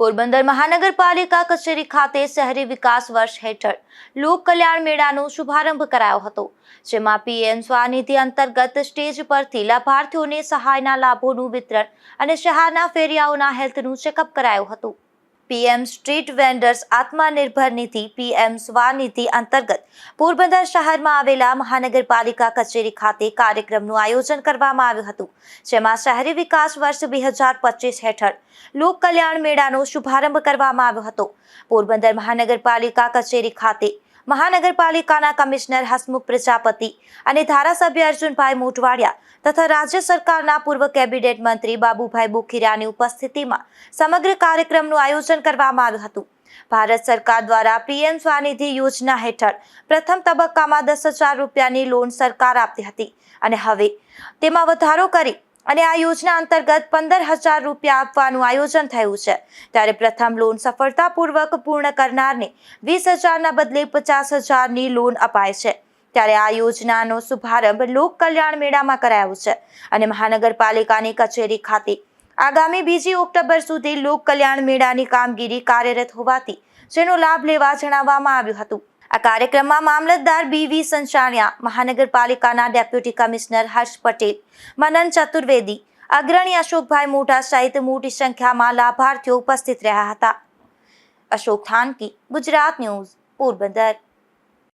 પોરબંદર મહાનગરપાલિકા કચેરી ખાતે શહેરી વિકાસ વર્ષ હેઠળ લોક કલ્યાણ મેળાનો શુભારંભ કરાયો હતો, જેમાં પીએમ સ્વાનિધિ અંતર્ગત સ્ટેજ પરથી લાભાર્થીઓને સહાયના લાભોનું વિતરણ અને શહેરના ફેરિયાઓના હેલ્થનું ચેકઅપ કરાયું હતું. પીએમ સ્ટ્રીટ વેન્ડર્સ આત્મનિર્ભર નિધિ પીએમ સ્વાનિધિ અંતર્ગત પોરબંદર શહેરમાં આવેલા મહાનગરપાલિકા કચેરી ખાતે કાર્યક્રમનું આયોજન કરવામાં આવ્યું હતું, જેમાં શહેરી વિકાસ વર્ષ બે હજાર પચીસ હેઠળ લોક કલ્યાણ મેળાનો શુભારંભ કરવામાં આવ્યો હતો. પોરબંદર મહાનગરપાલિકા કચેરી ખાતે મહાનગરપાલિકાના કમિશનર હસમુખ પ્રજાપતિ અને ધારાસભ્ય અર્જુનભાઈ મોટવાડિયા તથા રાજ્ય સરકારના પૂર્વ કેબિનેટ મંત્રી બાબુભાઈ બોખીરાની ઉપસ્થિતિમાં સમગ્ર કાર્યક્રમનું આયોજન કરવામાં આવ્યું હતું. ભારત સરકાર દ્વારા પીએમ સ્વાનિધિ યોજના હેઠળ પ્રથમ તબક્કામાં દસ હજાર રૂપિયાની લોન સરકાર આપતી હતી અને હવે તેમાં વધારો કરી અને આ યોજના અંતર્ગત પંદર હજાર રૂપિયા આપવાનું આયોજન થયું છે. ત્યારે પ્રથમ લોન સફળતાપૂર્વક પૂર્ણ કરનારને વીસ હજારના બદલે પચાસ હજારની લોન અપાય છે. ત્યારે આ યોજનાનો શુભારંભ લોક કલ્યાણ મેળામાં કરાયો છે અને મહાનગરપાલિકાની કચેરી ખાતે. આગામી બીજી ઓક્ટોબર સુધી લોક કલ્યાણ મેળાની કામગીરી કાર્યરત હોવાથી જેનો લાભ લેવા જણાવવામાં આવ્યું હતું. આ કાર્યક્રમમાં મામલતદાર બીવી સંચાણિયા મહાનગરપાલિકાના ડેપ્યુટી કમિશનર હર્ષ પટેલ, મનન ચતુર્વેદી, અગ્રણી અશોકભાઈ મોઢા સહિત મોટી સંખ્યામાં લાભાર્થીઓ ઉપસ્થિત રહ્યા હતા. અશોક થાનકી, ગુજરાત ન્યૂઝ, પોરબંદર.